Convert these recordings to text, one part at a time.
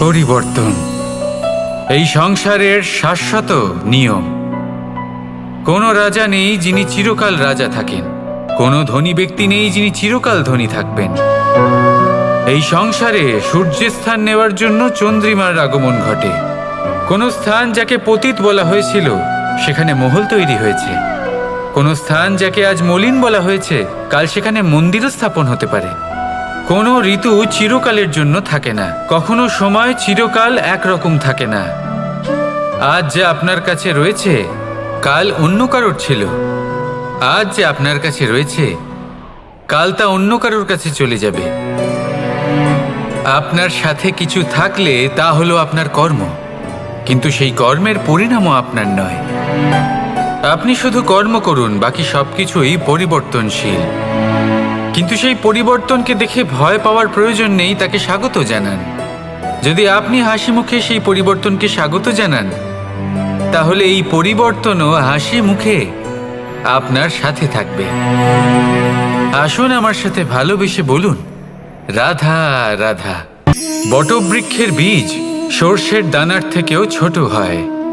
পরিবর্তন। এই সংসারের শাশ্বত নিয়ম। কোনো রাজা নেই যিনি চিরকাল রাজা থাকেন। কোনো ধনী ব্যক্তি নেই যিনি চিরকাল ধনী থাকবেন। এই সংসারে সূর্যের স্থান নেওয়ার জন্য চন্দ্রিমার আগমন ঘটে। কোনো স্থান যাকে পতিত বলা হয়েছিল, সেখানে মহল তৈরি হয়েছে। কোনো স্থান যাকে আজ মলিন বলা হয়েছে, কাল সেখানে মন্দিরও স্থাপন হতে পারে। কোনো ঋতু চিরকালের জন্য থাকে না। কখনো সময় চিরকাল একরকম থাকে না। আজ যে আপনার কাছে রয়েছে, কাল অন্য কারোর ছিল। আজ যে আপনার কাছে রয়েছে, কাল তা অন্য কারোর কাছে চলে যাবে। আপনার সাথে কিছু থাকলে তা হলো আপনার কর্ম। কিন্তু সেই কর্মের পরিণামও আপনার নয়। আপনি শুধু কর্ম করুন, বাকি সবকিছুই পরিবর্তনশীল। কিন্তু সেই পরিবর্তনকে দেখে ভয় পাওয়ার প্রয়োজন নেই, তাকে স্বাগত জানান। যদি আপনি হাসি মুখে সেই পরিবর্তনকে স্বাগত জানান, তাহলে এই পরিবর্তনও হাসি মুখে আপনার সাথে থাকবে। আসুন আমার সাথে ভালোবেসে বলুন, রাধা রাধা। বটবৃক্ষের বীজ সর্ষের দানার থেকেও ছোট হয়।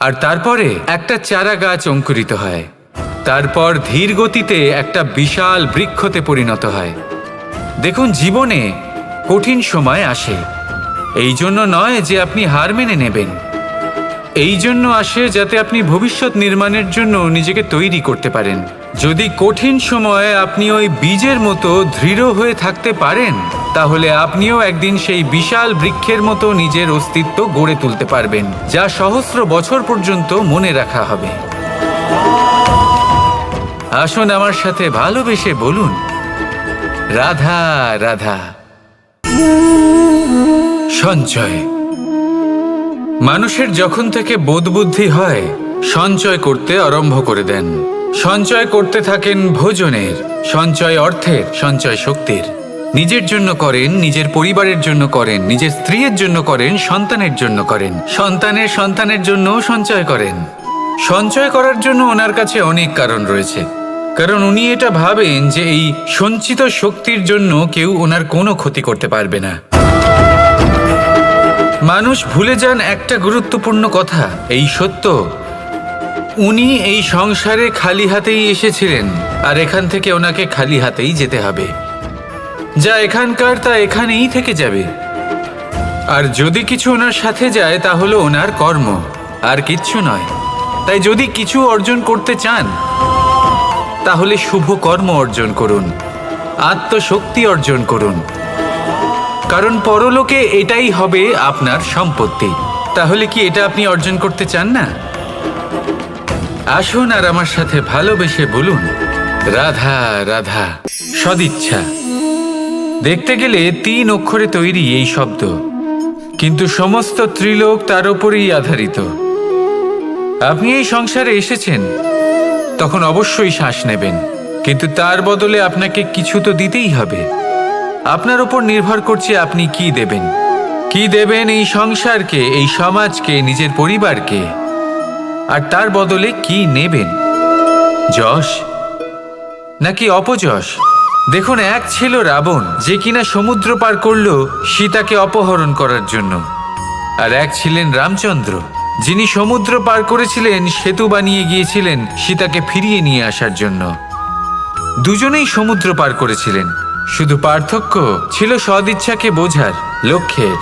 আর তারপরে একটা চারা গাছ অঙ্কুরিত হয়। তারপর ধীর গতিতে একটা বিশাল বৃক্ষতে পরিণত হয়। দেখুন, জীবনে কঠিন সময় আসে। এই জন্য নয় যে আপনি হার মেনে নেবেন। এই জন্য আসে যাতে আপনি ভবিষ্যৎ নির্মাণের জন্য নিজেকে তৈরি করতে পারেন। যদি কঠিন সময়ে আপনি ওই বীজের মতো দৃঢ় হয়ে থাকতে পারেন, তাহলে আপনিও একদিন সেই বিশাল বৃক্ষের মতো নিজের অস্তিত্ব গড়ে তুলতে পারবেন, যা সহস্র বছর পর্যন্ত মনে রাখা হবে। আসুন আমার সাথে ভালোবেসে বলুন, রাধা রাধা। সঞ্চয় মানুষের যখন থেকে বোধবুদ্ধি হয়, সঞ্চয় করতে আরম্ভ করে দেন। সঞ্চয় করতে থাকেন ভোজনের, সঞ্চয় অর্থের, সঞ্চয় শক্তির। নিজের জন্য করেন, নিজের পরিবারের জন্য করেন, নিজের স্ত্রীর জন্য করেন, সন্তানের জন্য করেন। সন্তানের সন্তানের জন্য সঞ্চয় করেন। সঞ্চয় করার জন্য ওনার কাছে অনেক কারণ রয়েছে। কারণ উনি এটা ভাবেন যে এই সঞ্চিত শক্তির জন্য কেউ ওনার কোনো ক্ষতি করতে পারবে না। মানুষ ভুলে যান একটা গুরুত্বপূর্ণ কথা, এই সত্য। উনি এই সংসারে খালি হাতেই এসেছিলেন, আর এখান থেকে ওনাকে খালি হাতেই যেতে হবে। যা এখানকার, তা এখানেই থেকে যাবে। আর যদি কিছু ওনার সাথে যায় তা হলো ওনার কর্ম, আর কিচ্ছু নয়। তাই যদি কিছু অর্জন করতে চান, তাহলে শুভ কর্ম অর্জন করুন, আত্মশক্তি অর্জন করুন। কারণ পরলোকে এটাই হবে আপনার সম্পত্তি। তাহলে কি এটা আপনি অর্জন করতে চান না? আসুন আর আমার সাথে ভালোবেসে বলুন, রাধা রাধা, সদিচ্ছা। দেখতে গেলে তিন অক্ষরে তৈরি এই শব্দ, কিন্তু সমস্ত ত্রিলোক তার উপরেই আধারিত। আপনি এই সংসারে এসেছেন, তখন অবশ্যই শ্বাস নেবেন, কিন্তু তার বদলে আপনাকে কিছু তো দিতেই হবে। আপনার উপর নির্ভর করছে আপনি কি দেবেন। কি দেবেন এই সংসারকে, এই সমাজকে, নিজের পরিবারকে? আর তার বদলে কি নেবেন? যশ? নাকি অপযশ? দেখুন, এক ছিল রাবণ, যে কিনা সমুদ্র পার করল সীতাকে অপহরণ করার জন্য। আর এক ছিলেন রামচন্দ্র, যিনি সমুদ্র পার করেছিলেন, সেতু বানিয়ে গিয়েছিলেন, সীতাকে ফিরিয়ে নিয়ে আসার জন্য। দুজনেই সমুদ্র পার করেছিলেন। শুধু পার্থক্য ছিল সদিচ্ছাকে বোঝার, লক্ষ্যের।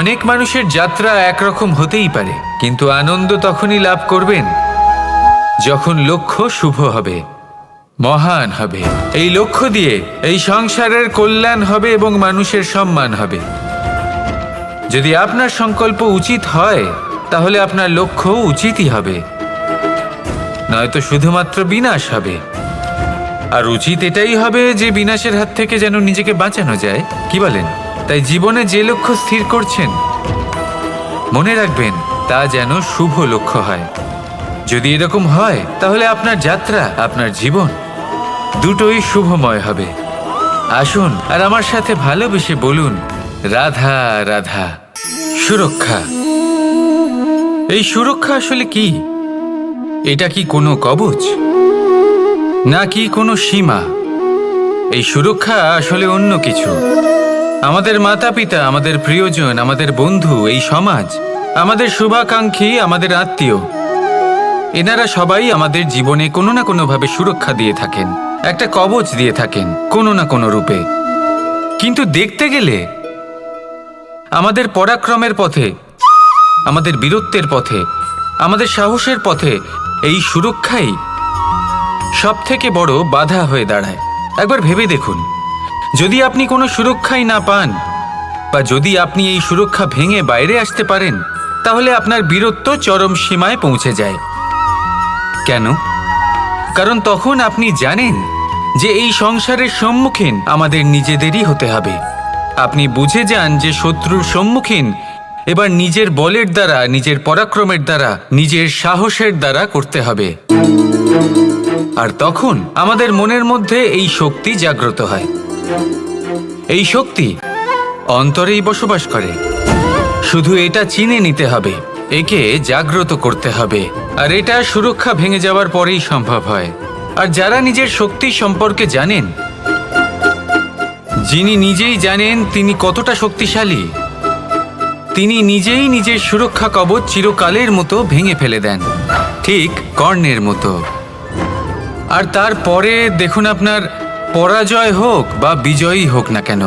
অনেক মানুষের যাত্রা একরকম হতেই পারে, কিন্তু আনন্দ তখনই লাভ করবেন যখন লক্ষ্য শুভ হবে, মহান হবে। এই লক্ষ্য দিয়ে এই সংসারের কল্যাণ হবে এবং মানুষের সম্মান হবে। যদি আপনার সংকল্প উচিত হয়, তাহলে আপনার লক্ষ্য উচিতই হবে। নয়তো শুধুমাত্র বিনাশ হবে। আর উচিত এটাই হবে যে বিনাশের হাত থেকে যেন নিজেকে বাঁচানো যায়। কি বলেন? তাই জীবনে যে লক্ষ্য স্থির করছেন, মনে রাখবেন, তা যেন শুভ লক্ষ্য হয়। যদি এরকম হয়, তাহলে আপনার যাত্রা, আপনার জীবন দুটোই শুভময় হবে। আসুন আর আমার সাথে ভালোবেসে বলুন, রাধা রাধা, সুরক্ষা। এই সুরক্ষা আসলে কি? এটা কি কোনো কবচ? নাকি কোনো সীমা? এই সুরক্ষা আসলে অন্য কিছু। আমাদের মাতা পিতা আমাদের প্রিয়জন, আমাদের বন্ধু, এই সমাজ, আমাদের শুভাকাঙ্ক্ষী, আমাদের আত্মীয়, এনারা সবাই আমাদের জীবনে কোনো না কোনোভাবে সুরক্ষা দিয়ে থাকেন, একটা কবচ দিয়ে থাকেন, কোনো না কোনো রূপে। কিন্তু দেখতে গেলে আমাদের পরাক্রমের পথে, আমাদের বীরত্বের পথে, আমাদের সাহসের পথে এই সুরক্ষাই সব থেকে বড় বাধা হয়ে দাঁড়ায়। একবার ভেবে দেখুন। যদি আপনি কোনো সুরক্ষাই না পান, বা যদি আপনি এই সুরক্ষা ভেঙে বাইরে আসতে পারেন, তাহলে আপনার বীরত্ব চরম সীমায় পৌঁছে যায়। কেন? কারণ তখন আপনি জানেন যে এই সংসারের সম্মুখীন আমাদের নিজেদেরই হতে হবে। আপনি বুঝে যান যে শত্রুর সম্মুখীন এবার নিজের বলের দ্বারা, নিজের পরাক্রমের দ্বারা, নিজের সাহসের দ্বারা করতে হবে। আর তখন আমাদের মনের মধ্যে এই শক্তি জাগ্রত হয়। এই শক্তি অন্তরেই বসবাস করে। শুধু এটা চিনে নিতে হবে, একে জাগ্রত করতে হবে। আর এটা সুরক্ষা ভেঙে যাওয়ার পরেই সম্ভব হয়। আর যারা নিজের শক্তি সম্পর্কে জানেন, যিনি নিজেই জানেন তিনি কতটা শক্তিশালী, তিনি নিজেই নিজের সুরক্ষা কবচ চিরকালের মতো ভেঙে ফেলে দেন, ঠিক কর্ণের মতো। আর তারপরে দেখুন আপনার পরাজয় হোক বা বিজয়ী হোক না কেন,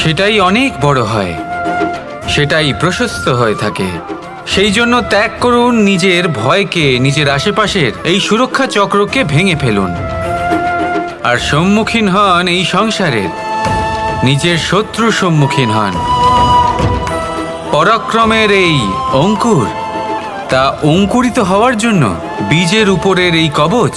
সেটাই অনেক বড় হয়, সেটাই প্রশস্ত হয়ে থাকে। সেই জন্য ত্যাগ করুন নিজের ভয়কে, নিজের আশেপাশের এই সুরক্ষা চক্রকে ভেঙে ফেলুন। আর সম্মুখীন হন এই সংসারের, নিজের শত্রু সম্মুখীন হন। পরাক্রমের এই অঙ্কুর, তা অঙ্কুরিত হওয়ার জন্য বীজের উপরের এই কবচ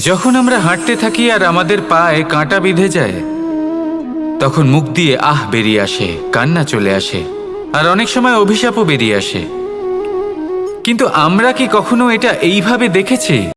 যখন আমরা হাঁটতে থাকি আর আমাদের পায়ে কাঁটা বিঁধে যায়, তখন মুখ দিয়ে আহ বেরিয়ে আসে, কান্না চলে আসে, আর অনেক সময় অভিশাপও বেরিয়ে আসে। কিন্তু আমরা কি কখনো এটা এইভাবে দেখেছি?